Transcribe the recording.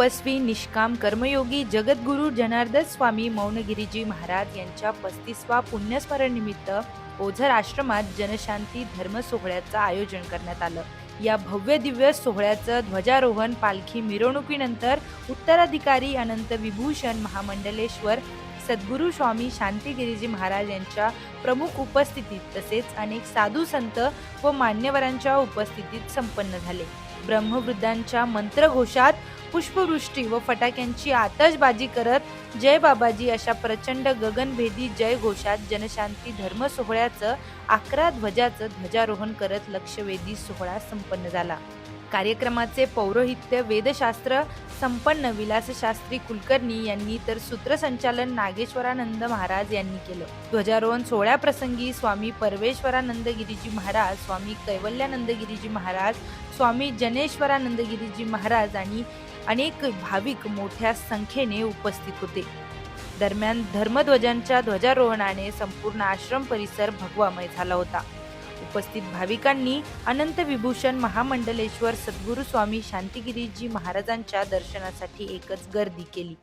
तपस्वी निष्काम कर्मयोगी जगद्गुरू जनार्दन स्वामी मौनगिरीजी महाराज यांच्या पस्तीसवा पुण्यस्मरण निमित्त ओझर आश्रमात जनशांती धर्म सोहळ्याचं आयोजन करण्यात आलं. या भव्य दिव्य सोहळ्याचं ध्वजारोहण पालखी मिरवणुकीनंतर उत्तराधिकारी अनंत विभूषण महामंडलेश्वर सद्गुरू स्वामी शांतिगिरीजी महाराज यांच्या प्रमुख उपस्थितीत तसेच अनेक साधू संत व मान्यवरांच्या उपस्थितीत संपन्न झाले. ब्रह्मवृद्धांच्या मंत्रघोषात पुष्पवृष्टी व फटाक्यांची आतषबाजी करत जय बाबाजी अशा प्रचंड गगनभेदी जय घोषात जनशांती धर्म सोहळ्याचं अकरा ध्वजाचं ध्वजारोहण करत लक्षवेधी सोहळा संपन्न झाला. कार्यक्रमाचे पौरोहित्य वेदशास्त्र संपन्न विलासशास्त्री कुलकर्णी यांनी तर सूत्रसंचालन नागेश्वरानंद महाराज यांनी केलं. ध्वजारोहण सोहळ्याप्रसंगी स्वामी परमेश्वरानंद गिरीजी महाराज स्वामी कैवल्यानंद गिरीजी महाराज स्वामी जनेश्वरानंद गिरीजी महाराज आणि अनेक भाविक मोठ्या संख्येने उपस्थित होते. दरम्यान धर्मध्वजांच्या ध्वजारोहणाने संपूर्ण आश्रम परिसर भगवामय झाला होता. उपस्थित भाविकांनी अनंत विभूषण महामंडलेश्वर सद्गुरू स्वामी शांतिगिरीजी महाराजांच्या दर्शनासाठी एकच गर्दी केली.